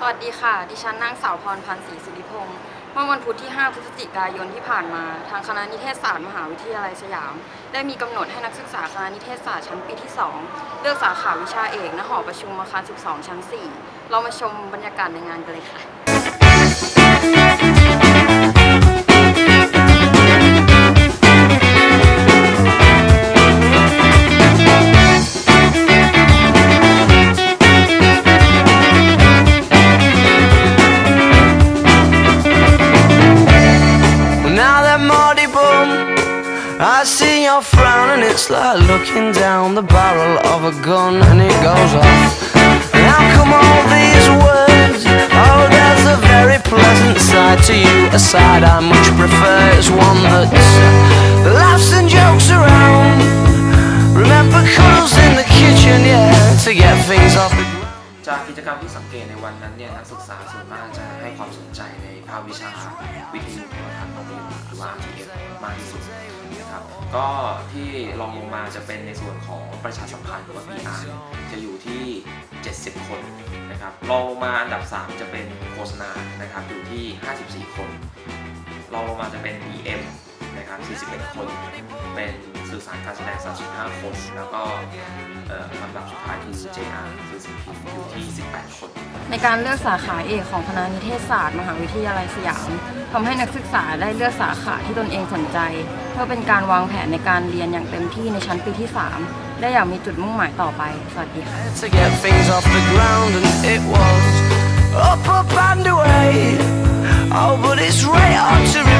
สวัสดีค่ะ ดิฉันนางสาวพรพันธ์ศรีสุริพงศ์เมื่อวันพุธที่ 5 พฤศจิกายนที่ผ่านมา ทางคณะนิเทศศาสตร์มหาวิทยาลัยสยาม ได้มีกำหนดให้นักศึกษาคณะนิเทศศาสตร์ชั้นปีที่ 2 เลือกสาขาวิชาเอกณหอประชุมอาคาร 12 ชั้น 4 เรามาชมบรรยากาศในงานกันเลยค่ะ I see your frown and it's like looking down the barrel of a gun and it goes off. And how come all these words? Oh, there's a very pleasant side to you, a side I much prefer is one that laughs and jokes around. Remember cuddles in the kitchen, yeah, to get things off the ground. จากกิจกรรมที่สังเกตในวันนั้นเนี่ยนักศึกษาส่วนมากจะให้ความสนใจในภาควิชาวิทยุโทรทัศน์วิทยุหรือว่า RTF มากที่สุด นะครับก็ที่รองลงมาจะเป็นในส่วนของประชาสัมพันธ์หรือว่า PR จะอยู่ที่ 70 คนนะครับรองลงมาอันดับ 3 จะเป็นโฆษณานะครับอยู่ที่ 54 คนรองลงมาจะเป็น EM นะครับ41 คน เป็นสื่อสารการแสดง 35 คน แล้วก็อ่อลำดับสุดท้ายคือ JR คือสิ่งพิมพ์อยู่ที่ 18 คน ในการเลือกสาขาเอกของคณะนิเทศศาสตร์ มหาวิทยาลัยสยามทำให้นักศึกษาได้เลือกสาขาที่ตนเองสนใจ เพื่อเป็นการวางแผนในการเรียนอย่างเต็มที่ในชั้นปีที่ 3 ได้อย่างมีจุดมุ่งหมายต่อไป สวัสดีค่ะ Up, up and away. Oh, but it's right hard to.